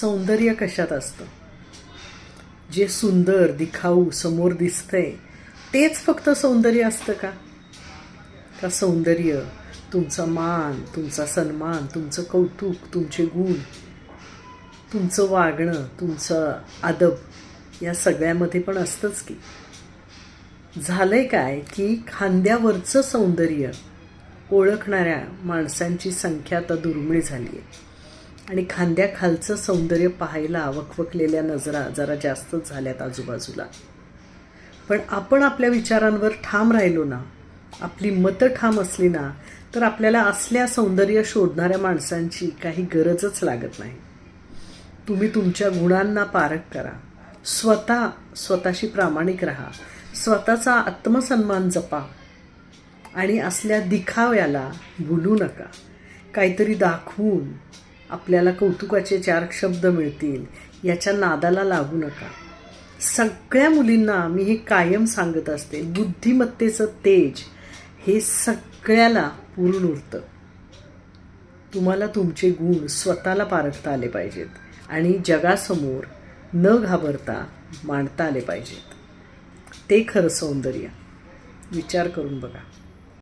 सौंदर्य कशात असतं? जे सुंदर दिखाऊ समोर दिसतंय तेच फक्त सौंदर्य असतं का? का सौंदर्य तुमचा मान तुमचा सन्मान तुमचं कौतुक तुमचे गुण तुमचं वागणं तुमचं अदब या सगळ्यामध्ये पण असतंच की? झालंय काय की खांद्यावरचं सौंदर्य ओळखणाऱ्या माणसांची संख्या आता दुर्मिळ झाली आहे आणि खांद्याखालचं सौंदर्य पाहायला वकवकलेल्या नजरा जरा जास्तच झाल्यात आजूबाजूला. पण आपण आपल्या विचारांवर ठाम राहिलो ना आपली मतं ठाम असली ना तर आपल्याला असल्या सौंदर्य शोधणाऱ्या माणसांची काही गरजच लागत नाही. तुम्ही तुमच्या गुणांना पारख करा. स्वतः स्वतःशी प्रामाणिक राहा. स्वतःचा आत्मसन्मान जपा. आणि असल्या दिखाव्याला भुलू नका. काहीतरी दाखवून आपल्याला कौतुकाचे चार शब्द मिळतील. याच्या नादाला लागू नका. सगळ्या मुलींना मी हे कायम सांगत असते बुद्धिमत्तेचं तेज हे सगळ्याला पूर्ण उरतं. तुम्हाला तुमचे गुण स्वतःला पारखता आले पाहिजेत आणि जगासमोर न घाबरता मांडता आले पाहिजेत. ते खरं सौंदर्य. विचार करून बघा.